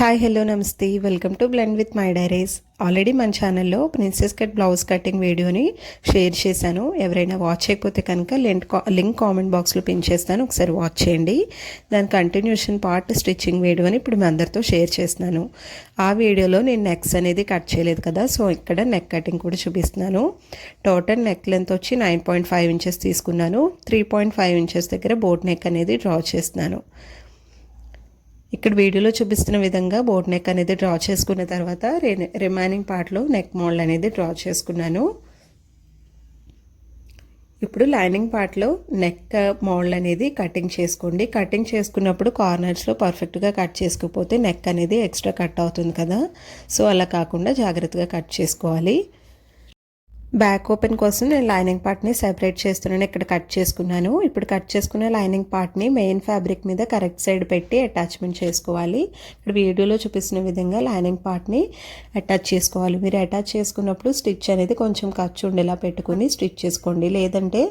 Hi hello namaste welcome to blend with my diaries already మన ఛానల్లో princess cut blouse cutting వీడియోని share చేశాను. ఎవరైనా వాచ్ చేయకపోతే కనుక లింక్ లింక్ కామెంట్ బాక్స్లో పిన్ చేస్తాను. ఒకసారి వాచ్ చేయండి. దాని కంటిన్యూషన్ పార్ట్ స్టిచ్చింగ్ వీడియోని ఇప్పుడు మీ అందరితో షేర్ చేస్తున్నాను. ఆ వీడియోలో నేను నెక్స్ అనేది కట్ చేయలేదు కదా సో ఇక్కడ నెక్ కటింగ్ కూడా చూపిస్తున్నాను. టోటల్ నెక్ లెంత్ వచ్చి నైన్ పాయింట్ ఫైవ్ ఇంచెస్ తీసుకున్నాను. త్రీ పాయింట్ ఫైవ్ ఇంచెస్ దగ్గర బోట్ నెక్ అనేది డ్రా చేస్తున్నాను. ఇక్కడ వీడియోలో చూపిస్తున్న విధంగా బోట్ నెక్ అనేది డ్రా చేసుకున్న తర్వాత రిమైనింగ్ పార్ట్లో నెక్ మోల్డ్ అనేది డ్రా చేసుకున్నాను. ఇప్పుడు లైనింగ్ పార్ట్లో నెక్ మోల్డ్ అనేది కటింగ్ చేసుకోండి. కటింగ్ చేసుకున్నప్పుడు కార్నర్స్లో పర్ఫెక్ట్గా కట్ చేసుకోకపోతే నెక్ అనేది ఎక్స్ట్రా కట్ అవుతుంది కదా. సో అలా కాకుండా జాగ్రత్తగా కట్ చేసుకోవాలి. బ్యాక్ ఓపెన్ కోసం నేను లైనింగ్ పార్ట్ని సెపరేట్ చేస్తున్నాను. ఇక్కడ కట్ చేసుకున్నాను. ఇప్పుడు కట్ చేసుకున్న లైనింగ్ పార్ట్ని మెయిన్ ఫ్యాబ్రిక్ మీద కరెక్ట్ సైడ్ పెట్టి అటాచ్మెంట్ చేసుకోవాలి. ఇక్కడ వీడియోలో చూపిస్తున్న విధంగా లైనింగ్ పార్ట్ని అటాచ్ చేసుకోవాలి. మీరు అటాచ్ చేసుకున్నప్పుడు స్టిచ్ అనేది కొంచెం ఖర్చు ఉండేలా పెట్టుకుని స్టిచ్ చేసుకోండి. లేదంటే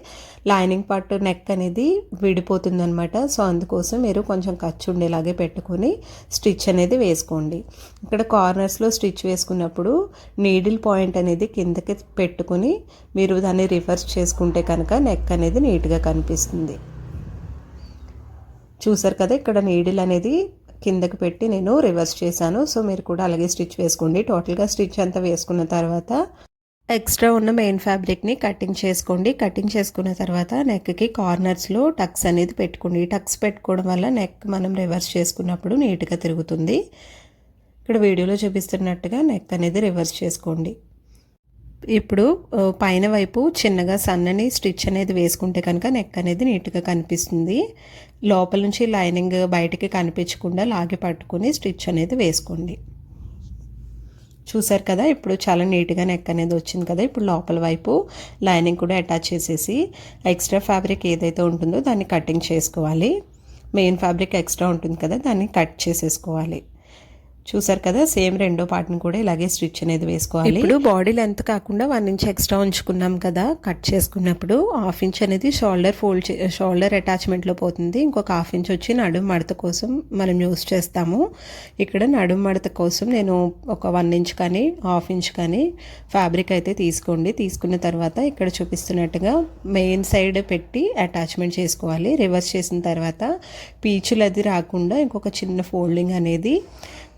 లైనింగ్ పార్ట్ నెక్ అనేది విడిపోతుంది అనమాట సో అందుకోసం మీరు కొంచెం ఖర్చు ఉండేలాగే పెట్టుకొని స్టిచ్ అనేది వేసుకోండి. ఇక్కడ కార్నర్స్లో స్టిచ్ వేసుకున్నప్పుడు నీడిల్ పాయింట్ అనేది కిందకి పెట్టుకుని పెట్టుకొని మీరు దాన్ని రివర్స్ చేసుకుంటే కనుక నెక్ అనేది నీట్గా కనిపిస్తుంది. చూసారు కదా ఇక్కడ నీడిల్ అనేది కిందకి పెట్టి నేను రివర్స్ చేశాను. సో మీరు కూడా అలాగే స్టిచ్ వేసుకోండి. టోటల్గా స్టిచ్ అంతా వేసుకున్న తర్వాత ఎక్స్ట్రా ఉన్న మెయిన్ ఫ్యాబ్రిక్ని కటింగ్ చేసుకోండి. కటింగ్ చేసుకున్న తర్వాత నెక్కి కార్నర్స్లో టక్స్ అనేది పెట్టుకోండి. టక్స్ పెట్టుకోవడం వల్ల నెక్ మనం రివర్స్ చేసుకున్నప్పుడు నీట్గా తిరుగుతుంది. ఇక్కడ వీడియోలో చూపిస్తున్నట్టుగా నెక్ అనేది రివర్స్ చేసుకోండి. ఇప్పుడు పైన వైపు చిన్నగా సన్నని స్టిచ్ అనేది వేసుకుంటే కనుక నెక్ అనేది నీట్గా కనిపిస్తుంది. లోపల నుంచి లైనింగ్ బయటికి కనిపించకుండా లాగి పట్టుకుని స్టిచ్ అనేది వేసుకోండి. చూసారు కదా ఇప్పుడు చాలా నీట్గా నెక్ అనేది వచ్చింది కదా ఇప్పుడు లోపల వైపు లైనింగ్ కూడా అటాచ్ చేసేసి ఎక్స్ట్రా ఫ్యాబ్రిక్ ఏదైతే ఉంటుందో దాన్ని కటింగ్ చేసుకోవాలి. మెయిన్ ఫ్యాబ్రిక్ ఎక్స్ట్రా ఉంటుంది కదా దాన్ని కట్ చేసేసుకోవాలి. చూసారు కదా సేమ్ రెండో పార్ట్ని కూడా ఇలాగే స్టిచ్ అనేది వేసుకోవాలి. ఇప్పుడు బాడీ లెంత్ కాకుండా వన్ ఇంచ్ ఎక్స్ట్రా ఉంచుకున్నాం కదా కట్ చేసుకున్నప్పుడు హాఫ్ ఇంచ్ అనేది షోల్డర్ ఫోల్డ్ షోల్డర్ అటాచ్మెంట్లో పోతుంది. ఇంకొక హాఫ్ ఇంచ్ వచ్చి నడుము మడత కోసం మనం యూస్ చేస్తాము. ఇక్కడ నడుము మడత కోసం నేను ఒక వన్ ఇంచ్ కానీ హాఫ్ ఇంచ్ కానీ ఫ్యాబ్రిక్ అయితే తీసుకోండి. తీసుకున్న తర్వాత ఇక్కడ చూపిస్తున్నట్టుగా మెయిన్ సైడ్ పెట్టి అటాచ్మెంట్ చేసుకోవాలి. రివర్స్ చేసిన తర్వాత పీచులు అది రాకుండా ఇంకొక చిన్న ఫోల్డింగ్ అనేది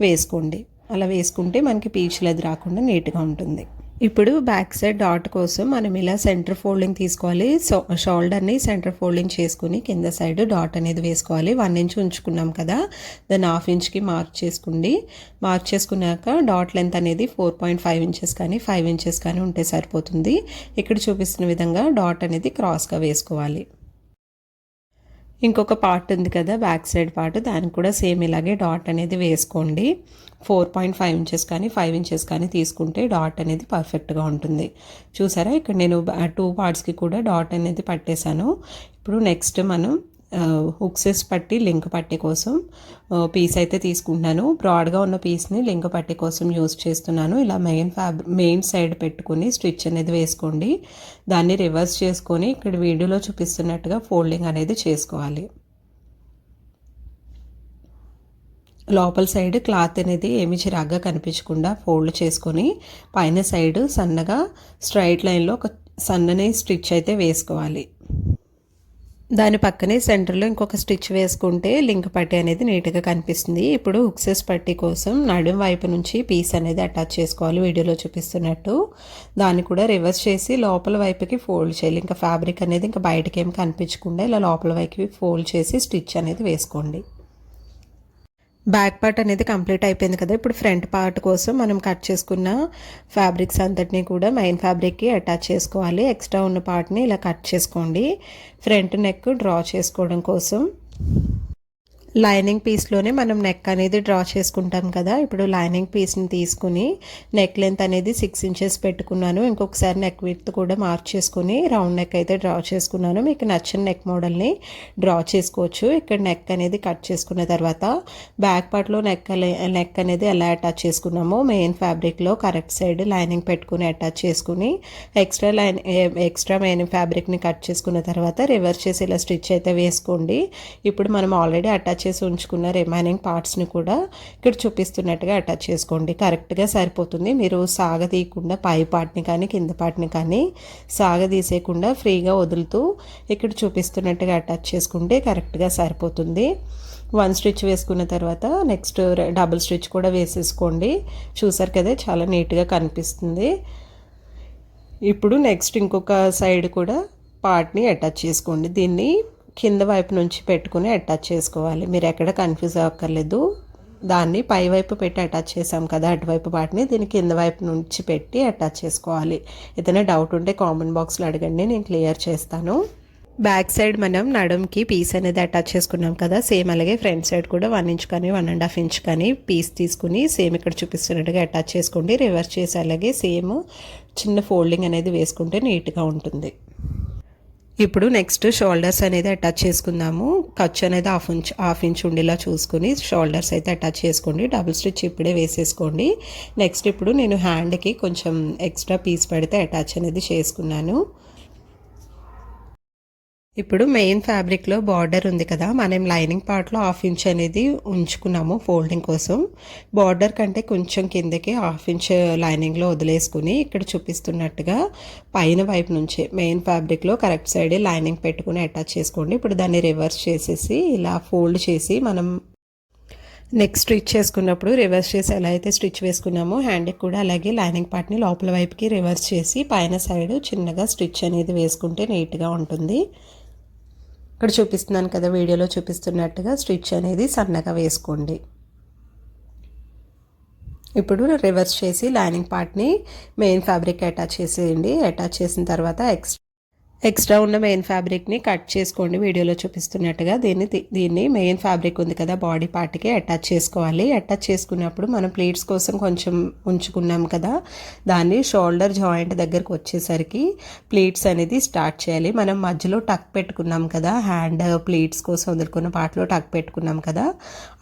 వేసుకోండి. అలా వేసుకుంటే మనకి పీచులు అది రాకుండా నీట్గా ఉంటుంది. ఇప్పుడు బ్యాక్ సైడ్ డాట్ కోసం మనం ఇలా సెంటర్ ఫోల్డింగ్ తీసుకోవాలి. సో షోల్డర్ని సెంటర్ ఫోల్డింగ్ చేసుకుని కింద సైడ్ డాట్ అనేది వేసుకోవాలి. వన్ ఇంచ్ ఉంచుకున్నాం కదా దాన్ని హాఫ్ ఇంచ్కి మార్క్ చేసుకోండి. మార్క్ చేసుకున్నాక డాట్ లెంత్ అనేది ఫోర్ పాయింట్ ఫైవ్ ఇంచెస్ కానీ ఫైవ్ ఇంచెస్ కానీ ఉంటే సరిపోతుంది. ఇక్కడ చూపిస్తున్న విధంగా డాట్ అనేది క్రాస్గా వేసుకోవాలి. ఇంకొక పార్ట్ ఉంది కదా బ్యాక్ సైడ్ పార్ట్ దానికి కూడా సేమ్ ఇలాగే డాట్ అనేది వేసుకోండి. ఫోర్ పాయింట్ ఫైవ్ ఇంచెస్ కానీ ఫైవ్ ఇంచెస్ కానీ తీసుకుంటే డాట్ అనేది పర్ఫెక్ట్గా ఉంటుంది. చూసారా? ఇక్కడ నేను టూ పార్ట్స్కి కూడా డాట్ అనేది పట్టేశాను. ఇప్పుడు నెక్స్ట్ మనం హుక్సెస్ పట్టి లింక్ పట్టి కోసం పీస్ అయితే తీసుకుంటున్నాను. బ్రాడ్గా ఉన్న పీస్ని లింక్ పట్టి కోసం యూస్ చేస్తున్నాను. ఇలా మెయిన్ ఫ్యాబ్ మెయిన్ సైడ్ పెట్టుకుని స్టిచ్ అనేది వేసుకోండి. దాన్ని రివర్స్ చేసుకొని ఇక్కడ వీడియోలో చూపిస్తున్నట్టుగా ఫోల్డింగ్ అనేది చేసుకోవాలి. లోపల సైడ్ క్లాత్ అనేది ఏమి చిరాగ్గా కనిపించకుండా ఫోల్డ్ చేసుకొని పైన సైడ్ సన్నగా స్ట్రైట్ లైన్లో ఒక సన్నని స్టిచ్ అయితే వేసుకోవాలి. దాని పక్కనే సెంటర్లో ఇంకొక స్టిచ్ వేసుకుంటే లింక్ పట్టి అనేది నీట్గా కనిపిస్తుంది. ఇప్పుడు హుక్సెస్ పట్టి కోసం నడుం వైపు నుంచి పీస్ అనేది అటాచ్ చేసుకోవాలి. వీడియోలో చూపిస్తున్నట్టు దాన్ని కూడా రివర్స్ చేసి లోపల వైపుకి ఫోల్డ్ చేయాలి. ఇంకా ఫ్యాబ్రిక్ అనేది ఇంకా బయటకేం కనిపించకుండా ఇలా లోపల వైపుకి ఫోల్డ్ చేసి స్టిచ్ అనేది వేసుకోండి. బ్యాక్ పార్ట్ అనేది కంప్లీట్ అయిపోయింది కదా. ఇప్పుడు ఫ్రంట్ పార్ట్ కోసం మనం కట్ చేసుకున్న ఫ్యాబ్రిక్స్ అంతటినీ కూడా మెయిన్ ఫ్యాబ్రిక్కి అటాచ్ చేసుకోవాలి. ఎక్స్ట్రా ఉన్న పార్ట్ని ఇలా కట్ చేసుకోండి. ఫ్రంట్ నెక్ డ్రా చేసుకోవడం కోసం. లైనింగ్ పీస్లోనే మనం నెక్ అనేది డ్రా చేసుకుంటాం కదా. ఇప్పుడు లైనింగ్ పీస్ని తీసుకుని నెక్ లెంత్ అనేది సిక్స్ ఇంచెస్ పెట్టుకున్నాను. ఇంకొకసారి నెక్ విత్ కూడా మార్క్ చేసుకుని రౌండ్ నెక్ అయితే డ్రా చేసుకున్నాను. మీకు నచ్చిన నెక్ మోడల్ని డ్రా చేసుకోవచ్చు. ఇక్కడ నెక్ అనేది కట్ చేసుకున్న తర్వాత బ్యాక్ పార్ట్లో నెక్ నెక్ అనేది ఎలా అటాచ్ చేసుకున్నామో మెయిన్ ఫ్యాబ్రిక్లో కరెక్ట్ సైడ్ లైనింగ్ పెట్టుకుని అటాచ్ చేసుకుని ఎక్స్ట్రా లైన్ ఎక్స్ట్రా మెయిన్ ఫ్యాబ్రిక్ని కట్ చేసుకున్న తర్వాత రివర్స్ చేసి ఇలా స్టిచ్ అయితే వేసుకోండి. ఇప్పుడు మనం ఆల్రెడీ అటాచ్ చేసి ఉంచుకున్న రిమైనింగ్ పార్ట్స్ని కూడా ఇక్కడ చూపిస్తున్నట్టుగా అటాచ్ చేసుకోండి. కరెక్ట్గా సరిపోతుంది. మీరు సాగదీయకుండా పై పార్ట్ని కానీ కింద పార్ట్ని కానీ సాగదీసేయకుండా ఫ్రీగా వదులుతూ ఇక్కడ చూపిస్తున్నట్టుగా అటాచ్ చేసుకుంటే కరెక్ట్గా సరిపోతుంది. వన్ స్టిచ్ వేసుకున్న తర్వాత నెక్స్ట్ డబుల్ స్టిచ్ కూడా వేసేసుకోండి. చూసారు కదా చాలా నీట్గా కనిపిస్తుంది. ఇప్పుడు నెక్స్ట్ ఇంకొక సైడ్ కూడా పార్ట్ని అటాచ్ చేసుకోండి. దీన్ని కింద వైపు నుంచి పెట్టుకుని అటాచ్ చేసుకోవాలి. మీరు ఎక్కడ కన్ఫ్యూజ్ అవ్వక్కర్లేదు. దాన్ని పై వైపు పెట్టి అటాచ్ చేసాం కదా అటువైపు వాటిని దీన్ని కింద వైపు నుంచి పెట్టి అటాచ్ చేసుకోవాలి. ఏదైనా డౌట్ ఉంటే కామెంట్ బాక్స్లో అడగండి నేను క్లియర్ చేస్తాను. బ్యాక్ సైడ్ మనం నడుంకి పీస్ అనేది అటాచ్ చేసుకున్నాం కదా సేమ్ అలాగే ఫ్రంట్ సైడ్ కూడా వన్ ఇంచ్ కానీ వన్ అండ్ హాఫ్ ఇంచ్ కానీ పీస్ తీసుకుని సేమ్ ఇక్కడ చూపిస్తున్నట్టుగా అటాచ్ చేసుకోండి. రివర్స్ చేసి అలాగే సేమ్ చిన్న ఫోల్డింగ్ అనేది వేసుకుంటే నీట్గా ఉంటుంది. ఇప్పుడు నెక్స్ట్ షోల్డర్స్ అనేది అటాచ్ చేసుకుందాము. ఖర్చు అనేది హాఫ్ ఇంచ్ హాఫ్ ఇంచ్ ఉండేలా చూసుకుని షోల్డర్స్ అయితే అటాచ్ చేసుకోండి. డబుల్ స్టిచ్ ఇప్పుడే వేసేసుకోండి. నెక్స్ట్ ఇప్పుడు నేను హ్యాండ్కి కొంచెం ఎక్స్ట్రా పీస్ పెడితే అటాచ్ అనేది చేసుకున్నాను. ఇప్పుడు మెయిన్ ఫ్యాబ్రిక్లో బార్డర్ ఉంది కదా మనం లైనింగ్ పార్ట్లో హాఫ్ ఇంచ్ అనేది ఉంచుకున్నాము ఫోల్డింగ్ కోసం. బార్డర్ కంటే కొంచెం కిందకి హాఫ్ ఇంచ్ లైనింగ్లో వదిలేసుకుని ఇక్కడ చూపిస్తున్నట్టుగా పైన వైపు నుంచి మెయిన్ ఫ్యాబ్రిక్లో కరెక్ట్ సైడ్ లైనింగ్ పెట్టుకుని అటాచ్ చేసుకోండి. ఇప్పుడు దాన్ని రివర్స్ చేసేసి ఇలా ఫోల్డ్ చేసి మనం నెక్స్ట్ స్టిచ్ చేసుకున్నప్పుడు రివర్స్ చేసి ఎలా అయితే స్టిచ్ వేసుకున్నామో హ్యాండ్కి కూడా అలాగే లైనింగ్ పార్ట్ని లోపల వైపుకి రివర్స్ చేసి పైన సైడ్ చిన్నగా స్టిచ్ అనేది వేసుకుంటే నీట్గా ఉంటుంది. ఇక్కడ చూపిస్తున్నాను కదా వీడియోలో చూపిస్తున్నట్టుగా స్టిచ్ అనేది సన్నగా వేసుకోండి. ఇప్పుడు రివర్స్ చేసి లైనింగ్ పార్ట్ని మెయిన్ ఫ్యాబ్రిక్ అటాచ్ చేసేయండి. అటాచ్ చేసిన తర్వాత ఎక్స్ట్రా ఎక్స్ట్రా ఉన్న మెయిన్ ఫ్యాబ్రిక్ని కట్ చేసుకోండి. వీడియోలో చూపిస్తున్నట్టుగా దీన్ని దీన్ని మెయిన్ ఫ్యాబ్రిక్ ఉంది కదా బాడీ పార్ట్కి అటాచ్ చేసుకోవాలి. అటాచ్ చేసుకున్నప్పుడు మనం ప్లేట్స్ కోసం కొంచెం ఉంచుకున్నాం కదా దాన్ని షోల్డర్ జాయింట్ దగ్గరకు వచ్చేసరికి ప్లేట్స్ అనేది స్టార్ట్ చేయాలి. మనం మధ్యలో టక్ పెట్టుకున్నాం కదా హ్యాండ్ ప్లేట్స్ కోసం వదులుకున్న పార్ట్లో టక్ పెట్టుకున్నాం కదా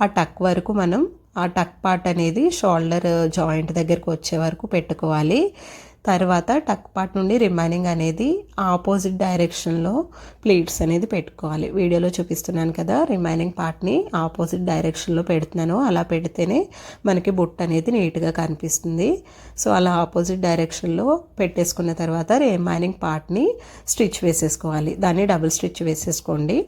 ఆ టక్ వరకు మనం ఆ టక్ పార్ట్ అనేది షోల్డర్ జాయింట్ దగ్గరకు వచ్చే వరకు పెట్టుకోవాలి. తర్వాత టక్ పార్ట్ నుండి రిమైనింగ్ అనేది ఆపోజిట్ డైరెక్షన్లో ప్లీట్స్ అనేది పెట్టుకోవాలి. వీడియోలో చూపిస్తున్నాను కదా రిమైనింగ్ పార్ట్ని ఆపోజిట్ డైరెక్షన్లో పెడుతున్నాను. అలా పెడితేనే మనకి బుట్ట అనేది నీట్గా కనిపిస్తుంది. సో అలా ఆపోజిట్ డైరెక్షన్లో పెట్టేసుకున్న తర్వాత రిమైనింగ్ పార్ట్ని స్టిచ్ వేసేసుకోవాలి. దాన్ని డబుల్ స్టిచ్ వేసేసుకోండి.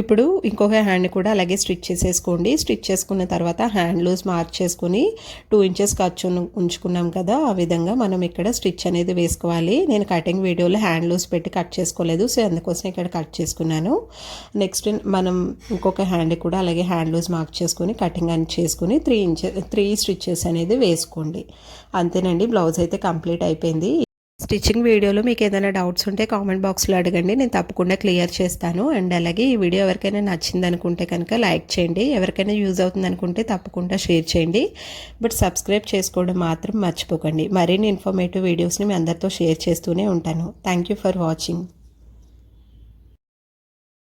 ఇప్పుడు ఇంకొక హ్యాండ్ కూడా అలాగే స్టిచ్ చేసేసుకోండి. స్టిచ్ చేసుకున్న తర్వాత హ్యాండ్ లూజ్ మార్క్ చేసుకుని టూ ఇంచెస్ ఖర్చు ఉంచుకున్నాం కదా ఆ విధంగా మనం ఇక్కడ స్టిచ్ అనేది వేసుకోవాలి. నేను కటింగ్ వీడియోలో హ్యాండ్ లూజ్ పెట్టి కట్ చేసుకోలేదు సో అందుకోసం ఇక్కడ కట్ చేసుకున్నాను. నెక్స్ట్ మనం ఇంకొక హ్యాండ్ కూడా అలాగే హ్యాండ్ లూజ్ మార్క్ చేసుకుని కటింగ్ అని చేసుకుని త్రీ ఇంచెస్ త్రీ స్టిచ్చెస్ అనేది వేసుకోండి. అంతేనండి బ్లౌజ్ అయితే కంప్లీట్ అయిపోయింది. స్టిచ్చింగ్ వీడియోలో మీకు ఏదైనా డౌట్స్ ఉంటే కామెంట్ బాక్స్లో అడగండి. నేను తప్పకుండా క్లియర్ చేస్తాను. అండ్ అలాగే ఈ వీడియో ఎవరికైనా నచ్చింది అనుకుంటే కనుక లైక్ చేయండి. ఎవరికైనా యూజ్ అవుతుంది అనుకుంటే తప్పకుండా షేర్ చేయండి. బట్ సబ్స్క్రైబ్ చేసుకోవడం మాత్రం మర్చిపోకండి. మరిన్ని ఇన్ఫర్మేటివ్ వీడియోస్ని మీ అందరితో షేర్ చేస్తూనే ఉంటాను. Thank you for watching.